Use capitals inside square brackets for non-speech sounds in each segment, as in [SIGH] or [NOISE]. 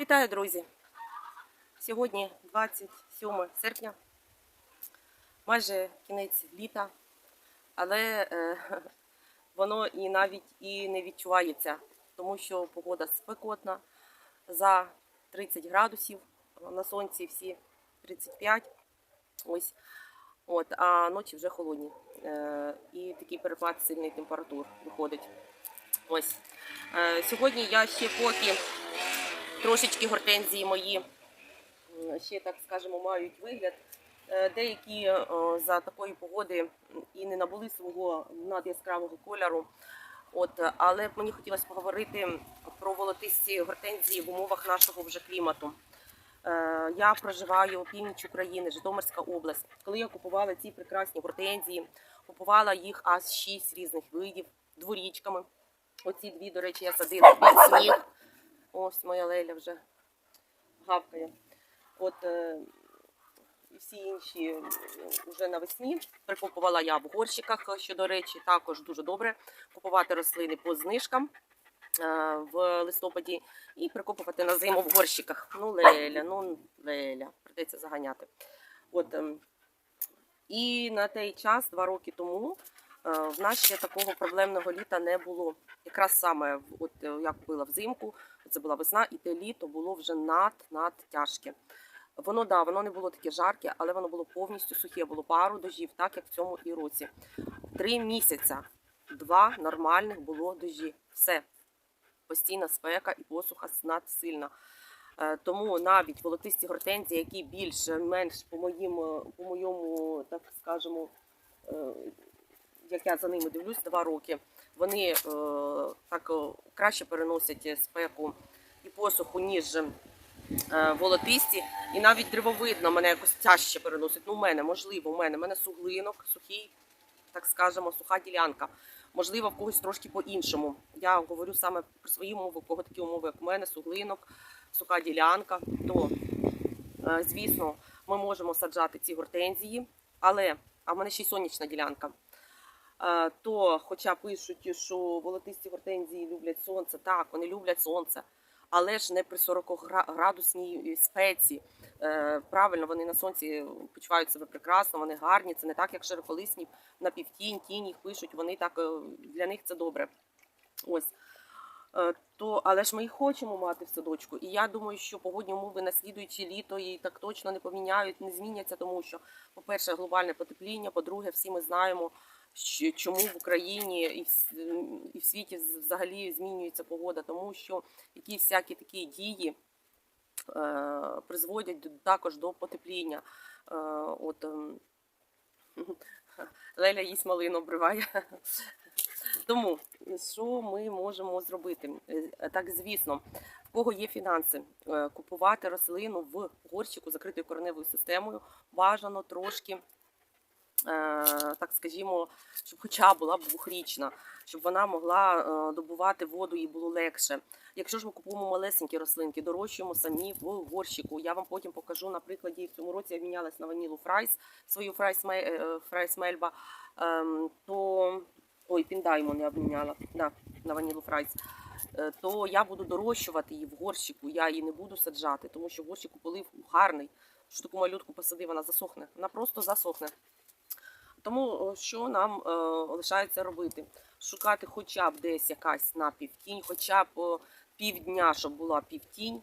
Вітаю, друзі! Сьогодні 27 серпня, майже кінець літа, але е, [LAUGHS] воно і навіть і не відчувається, тому що погода спекотна за 30 градусів, на сонці всі 35. Ось. От, а ночі вже холодні. Е, і такий перепад сильний температур виходить. Ось. Е, сьогодні я ще поки трошечки гортензії мої ще, так скажемо, мають вигляд. Е, Деякі е, за такої погоди і не набули свого надяскравого кольору. От, але мені хотілося поговорити про волотисті гортензії в умовах нашого вже клімату. Е, Я проживаю у північ України, Житомирська область. Коли я купувала ці прекрасні гортензії, купувала їх аж шість різних видів дворічками. Оці дві, до речі, я садила під сніг. Ось моя леля вже гавкає. От е, і всі інші вже навесні прикупувала я в горщиках, що, до речі, також дуже добре купувати рослини по знижкам е, в листопаді і прикупувати на зиму в горщиках. Ну, леля, ну леля, придеться заганяти. От, ем, і на той час, два роки тому, е, в нас ще такого проблемного літа не було. Якраз саме от е, я купила взимку, це була весна, і те літо було вже над над тяжке. Воно да, воно не було таке жарке, але воно було повністю сухе, було пару дождів, так як в цьому і році. Три місяця, два нормальних було дожді. Все. Постійна спека і посуха надсильна. Е, Тому навіть волотисті гортензії, які більш-менш по моїм, по моєму, так скажемо, е, як я за ними дивлюсь, два роки, вони е, так е, краще переносять спеку і посуху, ніж е, волотисті. І навіть древовидно мене якось тяжче переносить. Ну, у мене, можливо, у мене, у мене суглинок, сухий, так скажемо, суха ділянка. Можливо, в когось трошки по-іншому. Я говорю саме про свої умови, у кого такі умови, як у мене, суглинок, суха ділянка. То, е, звісно, ми можемо саджати ці гортензії, але а в мене ще й сонячна ділянка. Е, То, хоча пишуть, що волотисті гортензії люблять сонце, так, вони люблять сонце, але ж не при 40-градусній спеці. Е, Правильно, вони на сонці почувають себе прекрасно, вони гарні. Це не так, як широколисні на півтінь, тінь їх пишуть. Вони так е, для них це добре. Ось. То, але ж ми їх хочемо мати в садочку. І я думаю, що погодні умови на слідуюче літо і так точно не поміняють, не зміняться, тому що, по-перше, глобальне потепління, по-друге, всі ми знаємо, чому в Україні і в, світі взагалі змінюється погода, тому що якісь всякі такі дії е, призводять також до потепління. Е, от, ем, [LAUGHS] Леля їсть малину обриває. Тому що ми можемо зробити? Е, Так, звісно, в кого є фінанси, е, купувати рослину в горщику закритою кореневою системою бажано трошки, так скажімо, щоб хоча була двохрічна, щоб вона могла е, добувати воду і було легше. Якщо ж ми купуємо малесенькі рослинки, дорощуємо самі в горщику. Я вам потім покажу на прикладі. В цьому році я мінялась на ванілу фрайс, свою фрайс, е, фрайс мельба, ем, то ой, піндаймон я обміняла да, на ванілу фрайс. Е, То я буду дорощувати її в горщику. Я її не буду саджати, тому що в горщику полив гарний. Що таку малютку посади, вона засохне. Вона просто засохне. Тому що нам е, лишається робити? Шукати хоча б десь якась напівтінь, хоча б півдня, щоб була півтінь.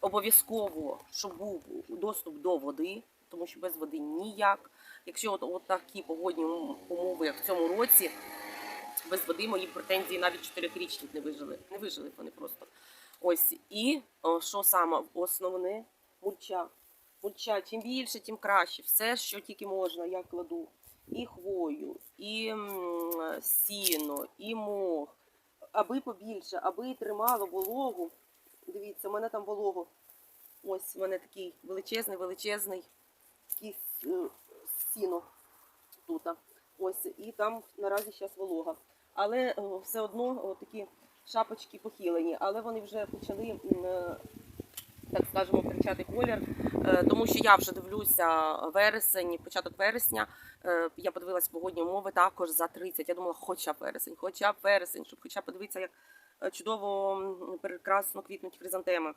Обов'язково, щоб був доступ до води, тому що без води ніяк. Якщо от, от такі погодні умови, як в цьому році, без води мої претензії навіть чотирирічних не вижили. Не вижили вони просто. Ось і о, що саме основне мульча. Мульча, чим більше, тим краще. Все, що тільки можна, я кладу. І хвою, і сіно, і мох. Аби побільше, аби тримало вологу. Дивіться, у мене там волого. Ось у мене такий величезний, величезний такий е, сіно тут. Ось, і там наразі зараз волога. Але е, все одно о, такі шапочки похилені, але вони вже почали, е, так скажемо, втрачати колір. Е, Тому що я вже дивлюся вересень, початок вересня. Е, Я подивилась погодні умови також за 30. Я думала, хоча б вересень, хоча б вересень, щоб хоча подивитися, як е, чудово прекрасно квітнуть хризантеми.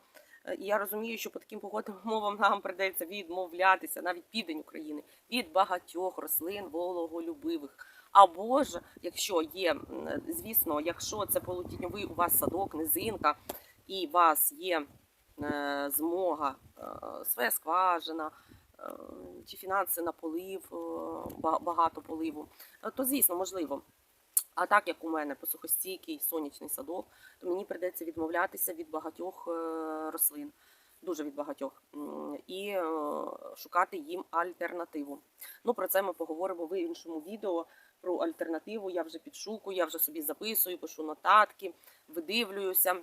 І я розумію, що по таким погодним умовам нам придеться відмовлятися, навіть південь України, від багатьох рослин вологолюбивих. Або ж, якщо є, звісно, якщо це полутіньовий у вас садок, низинка, і у вас є змога, е, своя скважина е, чи фінанси на полив, е, багато поливу, е, то звісно можливо. А так як у мене посухостійкий сонячний садок, то мені прийдеться відмовлятися від багатьох е, рослин, дуже від багатьох, і е, шукати їм альтернативу. Ну про це ми поговоримо в іншому відео. Про альтернативу я вже підшукую, я вже собі записую, пишу нотатки, видивлююся.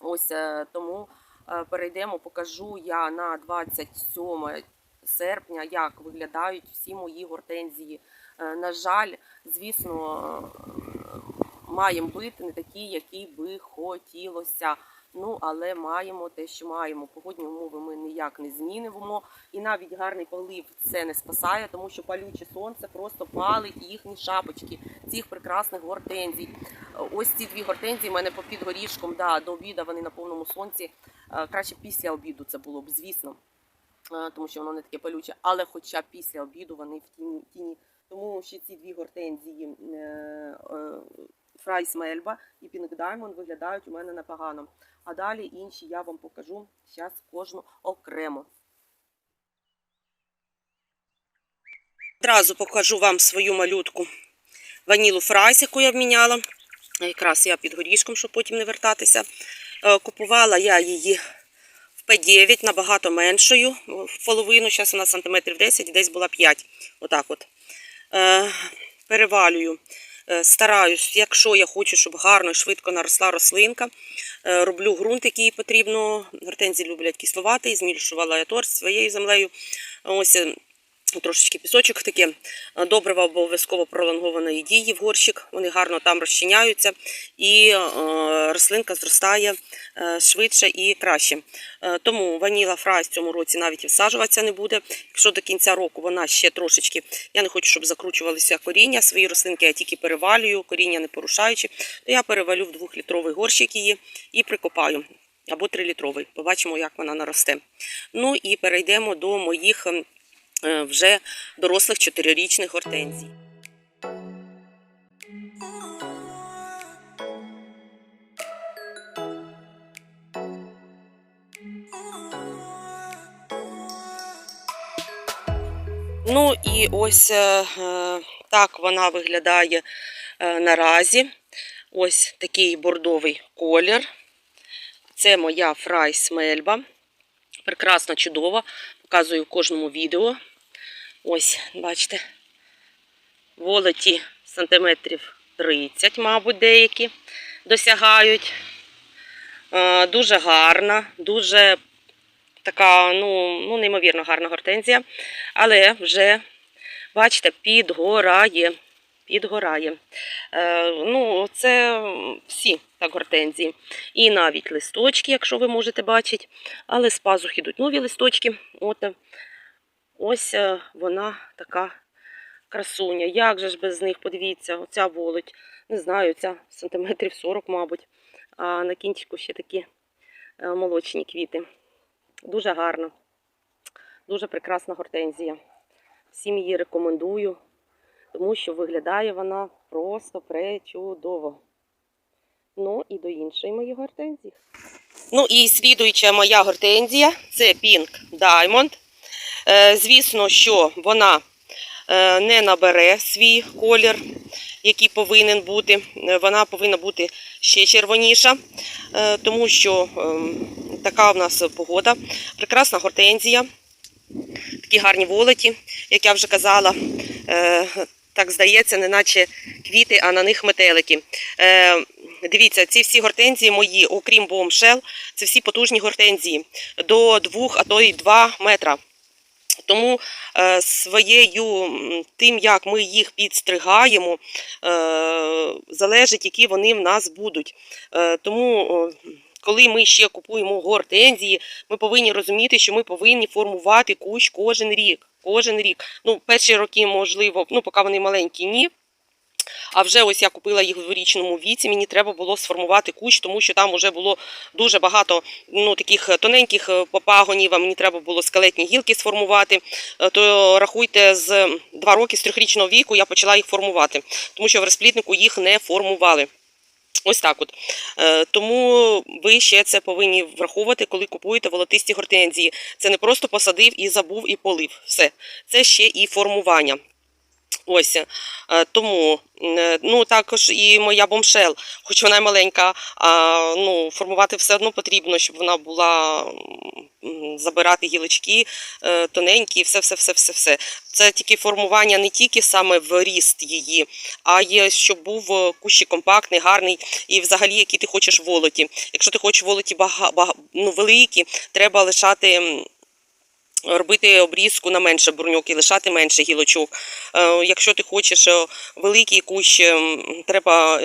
Ось е, тому е, перейдемо, покажу я на 27 серпня, як виглядають всі мої гортензії. Е, На жаль, звісно, е, маємо бити не такі, які би хотілося. Ну, але маємо те, що маємо. Погодні умови ми ніяк не змінимо. І навіть гарний полив це не спасає, тому що палюче сонце просто палить їхні шапочки цих прекрасних гортензій. Е, Ось ці дві гортензії в мене попід горішком. Да, до обіду вони на повному сонці. Е, Краще після обіду це було б, звісно, Е, тому що воно не таке палюче, але хоча після обіду вони в тіні. тіні. Тому що ці дві гортензії е, Фрайс Мельба і Pink Diamond виглядають у мене непогано. А далі інші я вам покажу зараз кожну окремо. Одразу покажу вам свою малютку ванілу Фрайс, яку я вміняла. Якраз я під горішком, щоб потім не вертатися. Е, Купувала я її в П9 набагато меншою, в половину, зараз вона сантиметрів 10, десь була 5. Отак от. Е, перевалюю. Е, Стараюсь, якщо я хочу, щоб гарно і швидко наросла рослинка, роблю ґрунт, який потрібно. Гортензії люблять кисловатий, змішувала я торф своєю землею. Ось трошечки пісочок таке. Добрива обов'язково пролонгованої дії в горщик. Вони гарно там розчиняються, і е, рослинка зростає е, швидше і краще. Е, Тому ваніла фрай в цьому році навіть і всаджуватися не буде. Якщо до кінця року вона ще трошечки, я не хочу, щоб закручувалися коріння. Свої рослинки я тільки перевалюю, коріння не порушаючи, то я перевалю в двохлітровий горщик її і прикопаю. Або трилітровий. Побачимо, як вона наросте. Ну і перейдемо до моїх ем, вже дорослих чотирирічних гортензій. Ну і ось е, е, так вона виглядає е, наразі. Ось такий бордовий колір. Це моя фрайс мельба. Прекрасна, чудова. Показую в кожному відео. Ось, бачите, волоті сантиметрів 30, мабуть, деякі досягають. Дуже гарна, дуже така, ну, ну, неймовірно гарна гортензія. Але вже, бачите, підгорає. Підгорає. Е, ну, це всі так гортензії. І навіть листочки, якщо ви можете бачити, але з пазух ідуть нові листочки. От, ось е, вона така красуня. Як же ж без них, подивіться, оця волоть, не знаю, ця сантиметрів 40, мабуть. А на кінчику ще такі е, молочні квіти. Дуже гарно, дуже прекрасна гортензія. Всім її рекомендую, тому що виглядає вона просто пречудово. Ну і до іншої моєї гортензії. Ну і слідуюча моя гортензія це Pink Diamond. Е, Звісно, що вона е, не набере свій колір, який повинен бути. Е, Вона повинна бути ще червоніша, тому що ем, така в нас погода. Прекрасна гортензія, такі гарні волоті, як я вже казала. Так здається, не наче квіти, а на них метелики. Е, Дивіться, ці всі гортензії мої, окрім бомшел, це всі потужні гортензії до 2, а то й 2 метра. Тому е, своєю тим, як ми їх підстригаємо, е, залежить, які вони в нас будуть. Е, тому, коли ми ще купуємо гортензії, ми повинні розуміти, що ми повинні формувати кущ кожен рік. Кожен рік. Ну, перші роки, можливо, ну, поки вони маленькі, ні. А вже ось я купила їх в дворічному віці. Мені треба було сформувати кущ, тому що там вже було дуже багато ну, таких тоненьких е, папагонів, а мені треба було скелетні гілки сформувати. Е, То рахуйте, з 2 роки, з трьохрічного віку я почала їх формувати, тому що в розплітнику їх не формували. Ось так от. Е, Тому ви ще це повинні враховувати, коли купуєте волотисті гортензії. Це не просто посадив і забув і полив. Все. Це ще і формування. Ось е, тому е, ну також і моя бомшел, хоч вона й маленька, а ну формувати все одно потрібно, щоб вона була забирати гілочки е, тоненькі, все, все, все, все, все. Це тільки формування не тільки саме в ріст її, а є, щоб був е, кущик компактний, гарний і взагалі, який ти хочеш волоті. Якщо ти хочеш волоті бага, бага, ну, великі, треба лишати. Робити обрізку на менше бурньок і лишати менше гілочок. Е, Якщо ти хочеш великий кущ, треба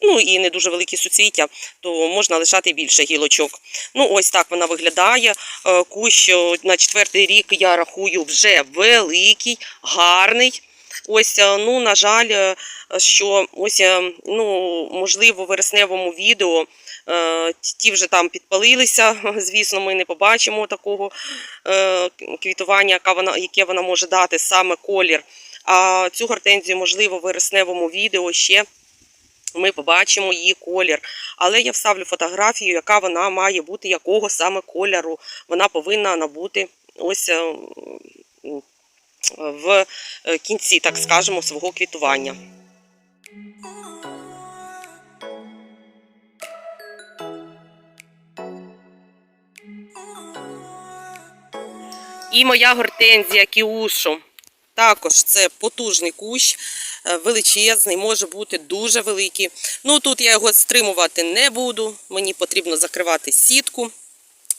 ну і не дуже великі суцвіття, то можна лишати більше гілочок. Ну ось так вона виглядає. Е, Кущ е, на четвертий рік я рахую вже великий, гарний. Ось, е, ну, на жаль, що ось, ну, можливо, в вересневому відео ті вже там підпалилися. [LAUGHS] Звісно, ми не побачимо такого квітування, яке вона може дати саме колір. А цю гортензію, можливо, в вересневому відео ще ми побачимо її колір. Але я вставлю фотографію, яка вона має бути, якого саме кольору вона повинна набути ось е, в е, кінці, так скажемо, свого квітування. І моя гортензія кіушу. Також це потужний кущ, величезний, може бути дуже великий. Ну тут я його стримувати не буду. Мені потрібно закривати сітку.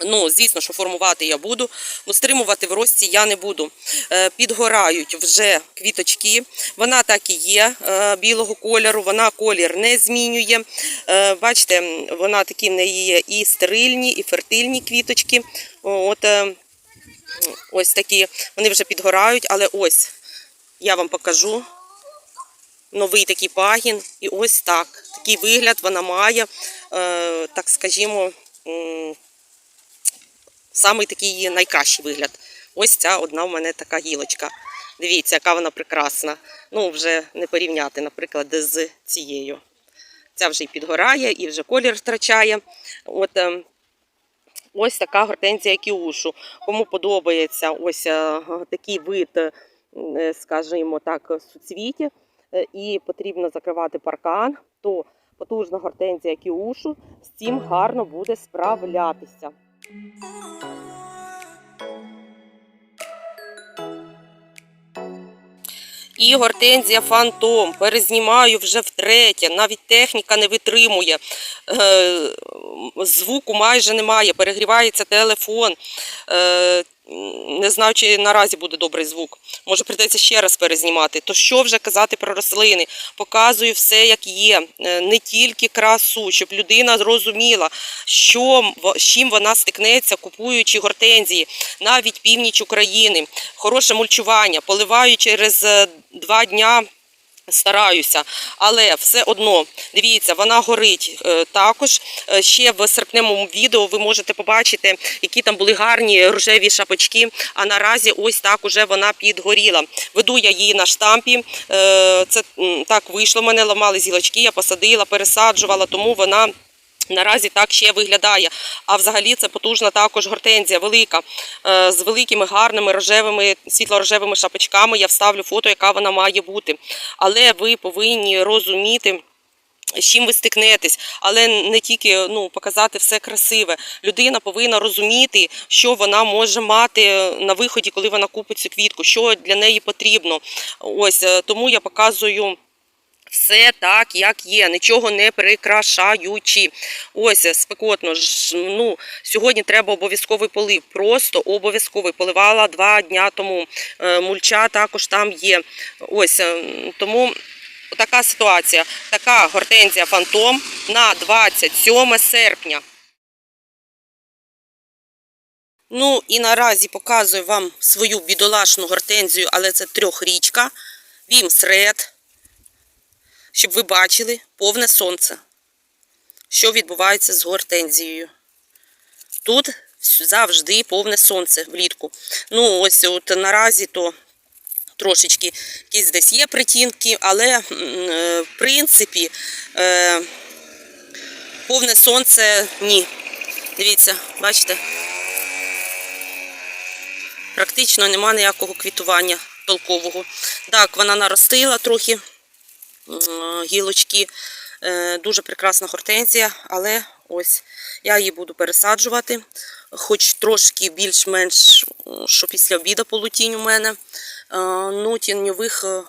Ну, звісно, що формувати я буду, але стримувати в рості я не буду. Е, Підгорають вже квіточки. Вона так і є е, білого кольору, вона колір не змінює. Е, Бачите, вона такі в неї є і стерильні, і фертильні квіточки. От е, ось такі. Вони вже підгорають, але ось я вам покажу новий такий пагін. І ось так. Такий вигляд вона має, е, так скажімо, самий такий найкращий вигляд. Ось ця одна в мене така гілочка. Дивіться, яка вона прекрасна. Ну, вже не порівняти, наприклад, з цією. Ця вже і підгорає, і вже колір втрачає. От е, ось така гортензія кіушу. Кому подобається ось е, такий вид, е, скажімо так, суцвіття, і потрібно закривати паркан, то потужна гортензія кіушу з цим гарно буде справлятися. І гортензія фантом. Перезнімаю вже втретє. Навіть техніка не витримує. Е, звуку майже немає. Перегрівається телефон. Не знаю, чи наразі буде добрий звук. Може, прийдеться ще раз перезнімати. То що вже казати про рослини? Показую все, як є. Е, Не тільки красу, щоб людина зрозуміла, що, з чим вона стикнеться, купуючи гортензії, навіть північ України. Хороше мульчування, поливаю через е, два дня. Стараюся, але все одно дивіться, вона горить Е, також. е, Ще в серпневому відео ви можете побачити, які там були гарні рожеві шапочки. А наразі ось так уже вона підгоріла. Веду я її на штампі. Е, Це так вийшло. Мене ламали зілочки, я посадила, пересаджувала, тому вона. Наразі так ще виглядає. А взагалі це потужна також гортензія, велика, е, з великими гарними рожевими, світло-рожевими шапочками. Я вставлю фото, яка вона має бути. Але ви повинні розуміти. З чим ви стикнетесь, але не тільки ну, показати все красиве. Людина повинна розуміти, що вона може мати на виході, коли вона купить цю квітку, що для неї потрібно. Ось е, тому я показую все так, як є, нічого не прикрашаючи. Ось спекотно. Ну, сьогодні треба обов'язковий полив. Просто обов'язковий. Поливала два дня тому. Е, Мульча також там є. Ось е, тому. Така ситуація. Така гортензія фантом на 27 серпня. Ну і наразі показую вам свою бідолашну гортензію, але це трьохрічка. Вімс Ред. Щоб ви бачили повне сонце, що відбувається з гортензією. Тут завжди повне сонце влітку. Ну, ось от наразі то трошечки якісь десь є притінки, але е, в принципі е, повне сонце ні. Дивіться, бачите? Практично нема ніякого квітування толкового. Так, вона наростила трохи гілочки. Е, Дуже прекрасна гортензія, але ось я її буду пересаджувати. Хоч трошки більш-менш, що після обіду полутінь у мене. Е, Ну, тіньових е,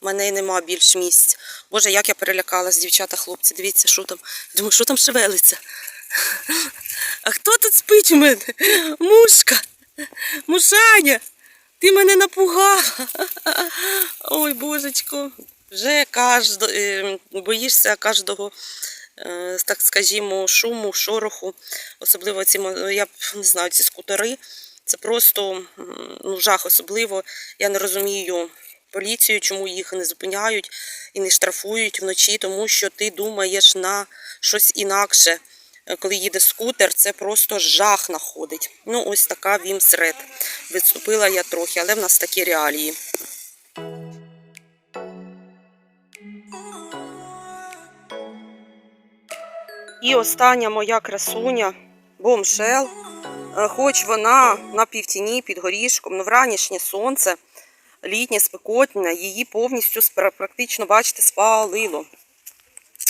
мене нема більш місць. Боже, як я перелякалась, дівчата, хлопці, дивіться, що там. Думаю, що там шевелиться. А хто тут спить у мене? Мушка. Мушаня, ти мене напугала. Ой, божечко. Вже каждо, е, боїшся кожного, е, так скажімо, шуму, шороху. Особливо ці, мо- я не знаю, ці скутери. Це просто ну, жах особливо. Я не розумію поліцію, чому їх не зупиняють і не штрафують вночі, тому що ти думаєш на щось інакше. Е, Коли їде скутер, це просто жах находить. Ну, ось така вімсред. Відступила я трохи, але в нас такі реалії. І остання моя красуня бомшел. Е, Хоч вона на півтіні під горішком, ну вранішнє сонце, літнє спекотне, її повністю практично, бачите, спалило.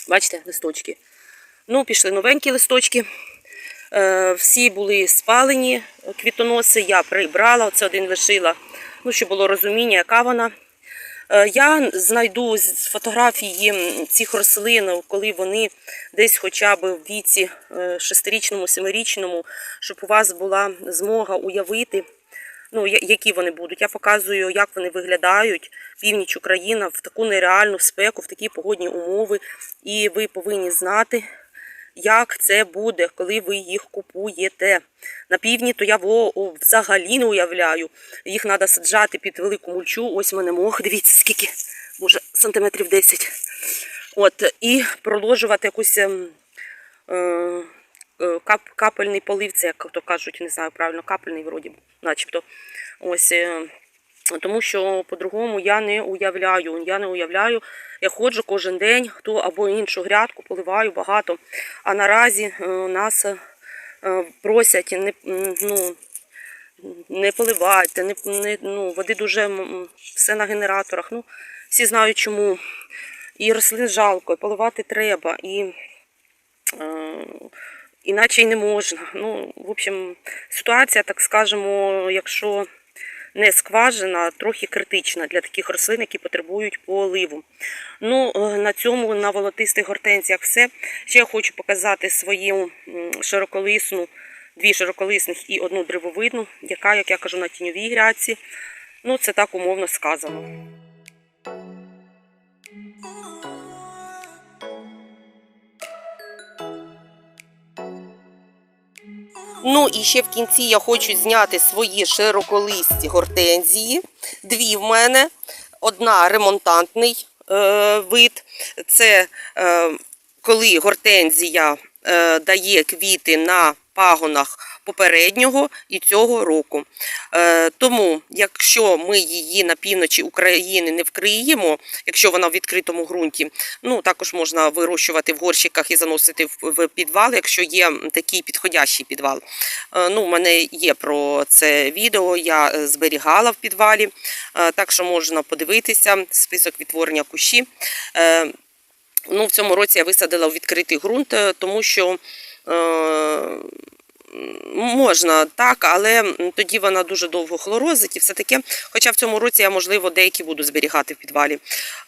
Бачите, листочки. Ну, пішли новенькі листочки. Е, Всі були спалені квітоноси, я прибрала, оце один лишила, ну, щоб було розуміння, яка вона. Е, Я знайду з фотографії цих рослин, коли вони десь хоча б в віці е, шестирічному, семирічному, щоб у вас була змога уявити, ну, які вони будуть. Я показую, як вони виглядають, північ України в таку нереальну спеку, в такі погодні умови. І ви повинні знати, як це буде, коли ви їх купуєте. На півдні то я взагалі не уявляю. Їх треба саджати під велику мульчу. Ось мене мох, дивіться, скільки, може, сантиметрів 10. От, і проложувати якусь ем, е, е, кап, капельний полив, це як то кажуть, не знаю правильно, капельний вроді, начебто. Ось. е, тому що по-другому я не уявляю. Я не уявляю. Я ходжу кожен день, хто або іншу грядку поливаю багато. А наразі е, нас е, просять не, ну, не поливайте, не, не, ну, води дуже все на генераторах. Ну, всі знають чому. І рослин жалко, і поливати треба. І, е, іначе й не можна. Ну, в общем, ситуація, так скажемо, якщо не скважина, трохи критична для таких рослин, які потребують поливу. Ну, е, на цьому на волотистих гортензіях все. Ще я хочу показати свою широколисну, дві широколисних і одну древовидну, яка, як я кажу, на тіньовій гряці. Ну, це так умовно сказано. Ну і ще в кінці я хочу зняти свої широколисті гортензії. Дві в мене. Одна ремонтантний е, вид. Це е, коли гортензія е, дає квіти на пагонах попереднього і цього року. Е, тому, якщо ми її на півночі України не вкриємо, якщо вона в відкритому ґрунті, ну також можна вирощувати в горщиках і заносити в, підвал, якщо є такий підходящий підвал. Е, ну, у мене є про це відео, я е, зберігала в підвалі, так що можна подивитися список відтворення кущі. Ну, в цьому році я висадила у відкритий ґрунт, тому що можна так, але тоді вона дуже довго хлорозить і все таке. Хоча в цьому році я, можливо, деякі буду зберігати в підвалі.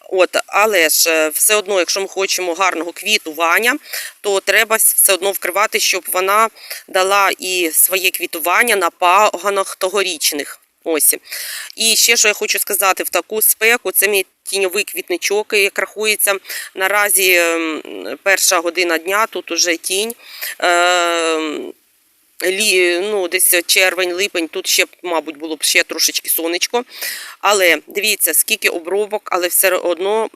От, але ж е, все одно, якщо ми хочемо гарного квітування, то треба все одно вкривати, щоб вона дала і своє квітування на паганах тогорічних. Ось. І ще що я хочу сказати, в таку спеку це мій тіньовий квітничок, як рахується. Наразі ем, перша година дня, тут уже тінь. Ем, Ну, десь червень, липень, тут ще, мабуть, було б ще трошечки сонечко. Але дивіться, скільки обробок, але все одно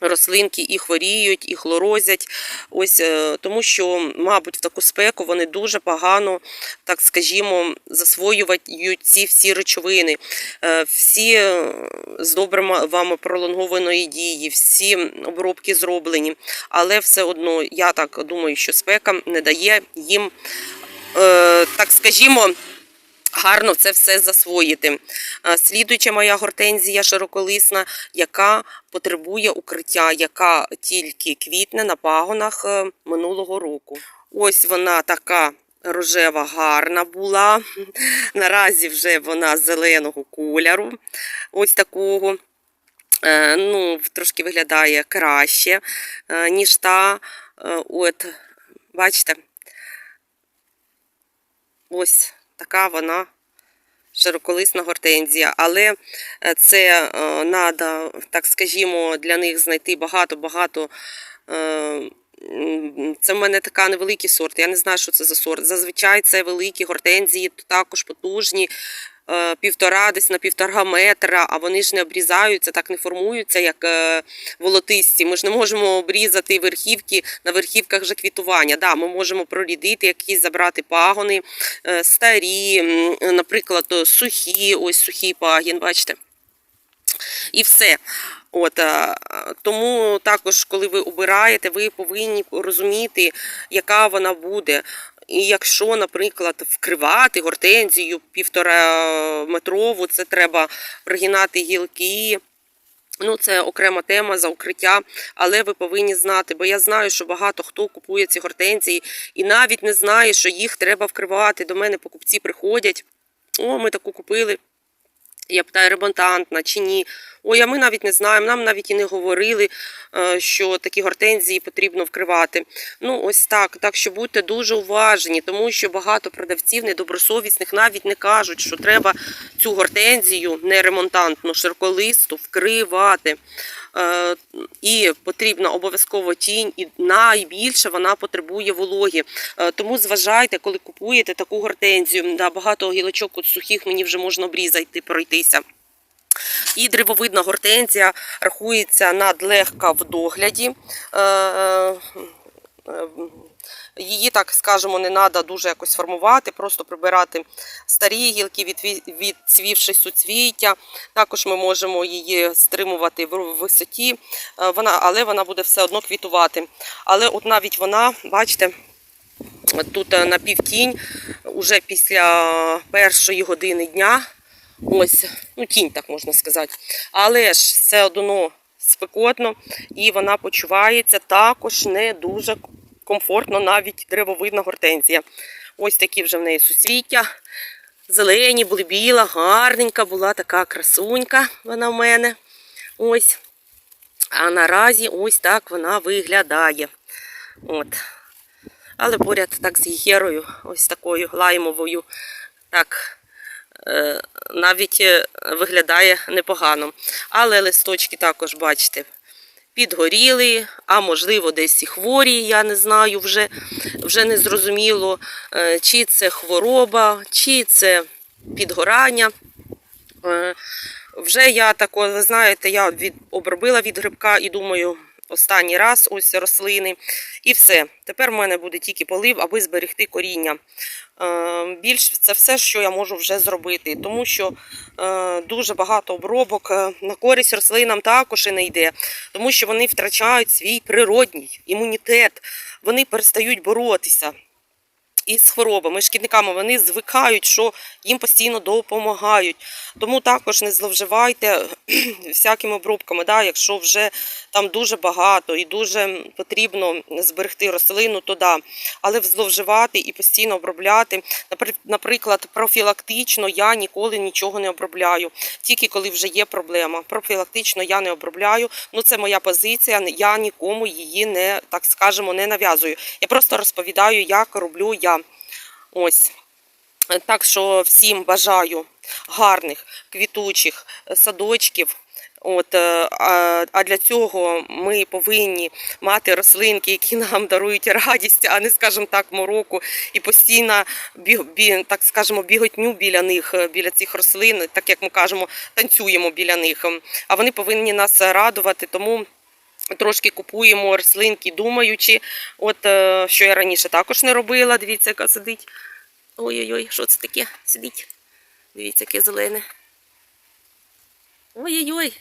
рослинки і хворіють, і хлорозять. Ось е, тому, що, мабуть, в таку спеку вони дуже погано, так скажімо, засвоюють ці всі речовини, Е, всі е, з добрим вами пролонгованої дії, всі обробки зроблені. Але все одно я так думаю, що спека не дає їм, так скажімо, гарно це все засвоїти. Е, Слідуюча моя гортензія широколисна, яка потребує укриття, яка тільки квітне на пагонах е, минулого року. Ось вона така рожева, гарна була. [LAUGHS] Наразі вже вона зеленого кольору. Ось такого. Е, Ну, трошки виглядає краще, е, ніж та. Е, От, бачите, ось така вона широколисна гортензія. Але е, це треба, так скажімо, для них знайти багато-багато. е, Це в мене така невеликий сорт. Я не знаю, що це за сорт. Зазвичай це великі гортензії, також потужні, півтора, десь на півтора метра, а вони ж не обрізаються, так не формуються, як е, волотисті. Ми ж не можемо обрізати верхівки на верхівках вже квітування. Да, ми можемо прорідити якісь забрати пагони, е, старі, наприклад, сухі, ось сухий пагін, бачите. І все. От, е, тому також, коли ви обираєте, ви повинні розуміти, яка вона буде. І якщо, наприклад, вкривати гортензію півтора метрову, це треба пригинати гілки. Ну, це окрема тема за укриття, але ви повинні знати, бо я знаю, що багато хто купує ці гортензії і навіть не знає, що їх треба вкривати. До мене покупці приходять. О, ми таку купили. Я питаю, ремонтантна чи ні. Ой, а ми навіть не знаємо, нам навіть і не говорили, е, що такі гортензії потрібно вкривати. Ну, ось так. Так що будьте дуже уважні, тому що багато продавців недобросовісних навіть не кажуть, що треба цю гортензію, не ремонтантну, широколисту, вкривати. Е, І потрібна обов'язково тінь, і найбільше вона потребує вологі. Е, Тому зважайте, коли купуєте таку гортензію. Багато гілочок от сухих мені вже можна обрізати, пройтися. І древовидна гортензія рахується надлегка в догляді. Її, так скажемо, не треба дуже якось формувати, просто прибирати старі гілки, відві- відцвівши суцвіття. Також ми можемо її стримувати в висоті, е, але вона буде все одно квітувати. Але от навіть вона, бачите, тут е, на півтінь, уже після першої години дня, ось, ну тінь, так можна сказати. Але ж все одно спекотно і вона почувається також не дуже комфортно, навіть древовидна гортензія. Ось такі вже в неї суцвіття. Зелені були біла, гарненька була така красунька вона в мене. Ось. А наразі ось так вона виглядає. От. Але поряд так з гігерою, ось такою лаймовою, так е, навіть е, виглядає непогано. Але листочки також, бачите, підгоріли, а можливо десь і хворі, я не знаю, вже, вже не зрозуміло, е, чи це хвороба, чи це підгорання. Е, Вже я тако, ви знаєте, я від, обробила від грибка і думаю, останній раз ось рослини. І все. Тепер в мене буде тільки полив, аби зберегти коріння. Е, Більш це все, що я можу вже зробити, тому що е, дуже багато обробок е, на користь рослинам також і не йде, тому що вони втрачають свій природній імунітет, вони перестають боротися із хворобами, шкідниками, вони звикають, що їм постійно допомагають. Тому також не зловживайте [CLEARS THROAT] всякими обробками. Да? Якщо вже там дуже багато і дуже потрібно зберегти рослину, то да. Але зловживати і постійно обробляти. Напри- Наприклад, профілактично я ніколи нічого не обробляю, тільки коли вже є проблема. Профілактично я не обробляю. Ну це моя позиція. Я нікому її не так скажемо не нав'язую. Я просто розповідаю, як роблю я. Ось. Так що всім бажаю гарних квітучих садочків. От, е, а, а для цього ми повинні мати рослинки, які нам дарують радість, а не, скажімо так, мороку і постійно так скажемо, біготню біля них, е, біля цих рослин, так як ми кажемо, танцюємо біля них. А вони повинні нас радувати, тому Трошки купуємо рослинки, думаючи, от е, що я раніше також не робила. Дивіться, яка сидить. Ой-ой-ой, що це таке? Сидить. Дивіться, яке зелене. Ой-ой-ой.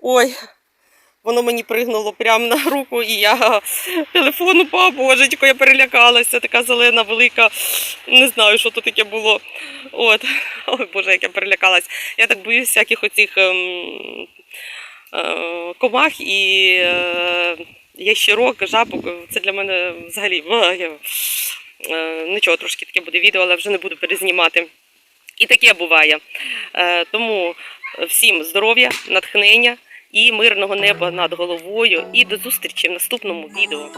Ой, воно мені пригнуло прямо на руку, і я телефон упав, божечко, я перелякалася, така зелена, велика. Не знаю, що то таке було. От. Ой, Боже, як я перелякалась. Я так боюсь всяких оцих ем, е, комах і е, ящерок, жабок. Це для мене взагалі. я, е, нічого, трошки таке буде відео, але вже не буду перезнімати. І таке буває. Е, тому всім здоров'я, натхнення і мирного неба над головою. І до зустрічі в наступному відео.